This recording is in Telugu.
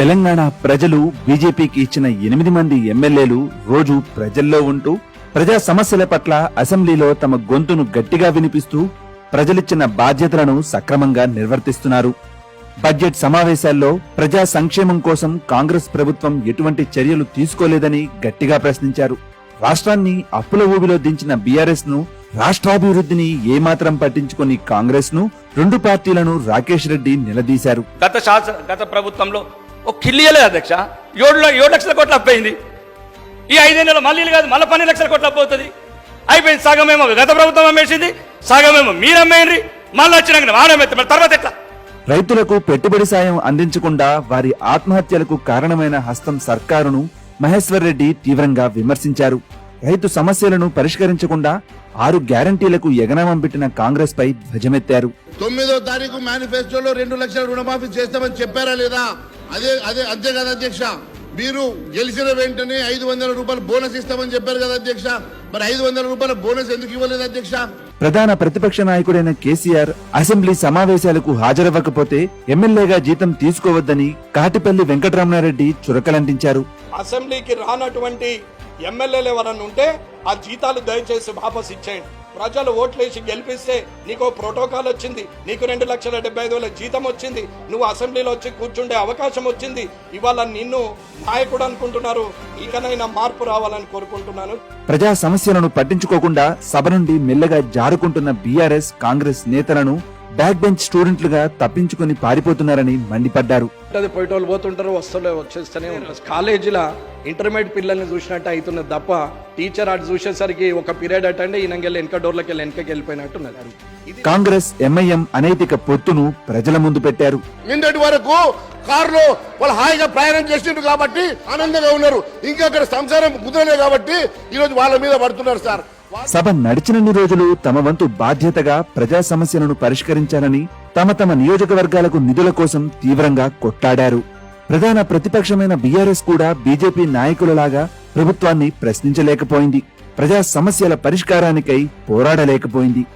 తెలంగాణ ప్రజలు బీజేపీకి ఇచ్చిన ఎనిమిది మంది ఎమ్మెల్యేలు రోజు ప్రజల్లో ఉంటూ ప్రజా సమస్యల పట్ల అసెంబ్లీలో తమ గొంతును గట్టిగా వినిపిస్తూ ప్రజలిచ్చిన బాధ్యతలను సక్రమంగా నిర్వర్తిస్తున్నారు. బడ్జెట్ సమావేశాల్లో ప్రజా సంక్షేమం కోసం కాంగ్రెస్ ప్రభుత్వం ఎటువంటి చర్యలు తీసుకోలేదని గట్టిగా ప్రశ్నించారు. రాష్ట్రాన్ని అప్పుల ఊబిలో దించిన బీఆర్ఎస్ను రాష్ట్రాభివృద్ధిని ఏమాత్రం పట్టించుకుని కాంగ్రెస్ను రెండు పార్టీలను రాకేష్ రెడ్డి నిలదీశారు. గత గత ప్రభుత్వంలో ఒక కిల్లియలే అధ్యక్ష. ఏడు ఏడు లక్షల కోట్ల అప్పు అయింది ఈ ఐదేళ్ళలో మళ్ళీ కాదు మళ్ళీ పన్నెండు లక్షల కోట్ల అప్పు అవుతుంది అయిపోయింది సగమేమో గత ప్రభుత్వం అమ్మేసింది సగమేమో మీరు అమ్మేయండి మళ్ళీ వచ్చినాక వాడమెత్త మరి తర్వాత ఎట్లా? రైతులకు పెట్టుబడి సాయం అందించకుండా వారి ఆత్మహత్యలకు కారణమైన హస్తం సర్కారును మహేశ్వర్ రెడ్డి తీవ్రంగా విమర్శించారు. రైతు సమస్యలను పరిష్కరించకుండా ఆరు గ్యారంటీలకు ఎగనామం పెట్టిన కాంగ్రెస్ పై ధ్వజమెత్తారు. తొమ్మిదో తారీఖు మేనిఫెస్టోలో రెండు లక్షల రుణమాఫీ చేస్తామని చెప్పారా లేదా? అదే అదే అంతే కదా అధ్యక్ష. మీరు గెలిచిన వెంటనే ఐదు వందల రూపాయలు బోనస్ ఇస్తామని చెప్పారు కదా అధ్యక్ష. మరి ఐదు వందల రూపాయల బోనస్ ఎందుకు ఇవ్వలేదు అధ్యక్ష? ప్రధాన ప్రతిపక్ష నాయకుడైన కేసీఆర్ అసెంబ్లీ సమావేశాలకు హాజరవ్వకపోతే ఎమ్మెల్యేగా జీతం తీసుకోవద్దని కాటిపల్లి వెంకటరమణారెడ్డి చురకలంటించారు. అసెంబ్లీకి రానటువంటి ఎమ్మెల్యేలు ఎవరన్నా ఉంటే ఆ జీతాలు దయచేసి వాపస్ ఇచ్చేయండి. ప్రజలు ఓట్లేసి గెలిపిస్తే నీకు ప్రోటోకాల్ వచ్చింది నీకు రెండు లక్షల డెబ్బై ఐదు వేల జీతం వచ్చింది నువ్వు అసెంబ్లీలో వచ్చి కూర్చుండే అవకాశం వచ్చింది. ఇవాళ నిన్ను నాయకుడు అనుకుంటున్నారు ఇకనైనా మార్పు రావాలని కోరుకుంటున్నాను. ప్రజా సమస్యలను పట్టించుకోకుండా సభ నుండి మెల్లగా జారుకుంటున్న బీఆర్ఎస్ కాంగ్రెస్ నేతలను బ్యాక్ బెంచ్ స్టూడెంట్లుగా తప్పించుకుని పారిపోతున్నారని మండిపడ్డారు. పోయేటోళ్ళు పోతుంటారు వస్తుండే వచ్చేస్తూనే ఉంటారు. కాలేజీలో ఇంటర్మీడియట్ పిల్లల్ని చూసినట్టు అవుతున్నది తప్ప టీచర్ అటు చూసేసరికి ఒక పీరియడ్ అటెండ్ ఈయనకెళ్ళి వెనక డోర్లకి వెళ్ళి వెనకకి వెళ్ళిపోయినట్టున్నది. ఇది కాంగ్రెస్ ఎంఐఎం అనైతిక పొత్తును ప్రజల ముందు పెట్టారు. నిన్నటి వరకు కారులో వాళ్ళు హాయిగా ప్రయాణం చేసిండ్రు కాబట్టి ఆనందంగా ఉన్నారు. ఇంకా అక్కడ సంసారం కుదరలే కాబట్టి ఈరోజు వాళ్ళ మీద పడుతున్నారు సార్. సభ నడిచినన్ని రోజులు తమ వంతు బాధ్యతగా ప్రజా సమస్యలను పరిష్కరించాలని తమ తమ నియోజకవర్గాలకు నిధుల కోసం తీవ్రంగా కొట్టాడారు. ప్రధాన ప్రతిపక్షమైన బీఆర్ఎస్ కూడా బీజేపీ నాయకులలాగా ప్రభుత్వాన్ని ప్రశ్నించలేకపోయింది. ప్రజా సమస్యల పరిష్కారానికై పోరాడలేకపోయింది.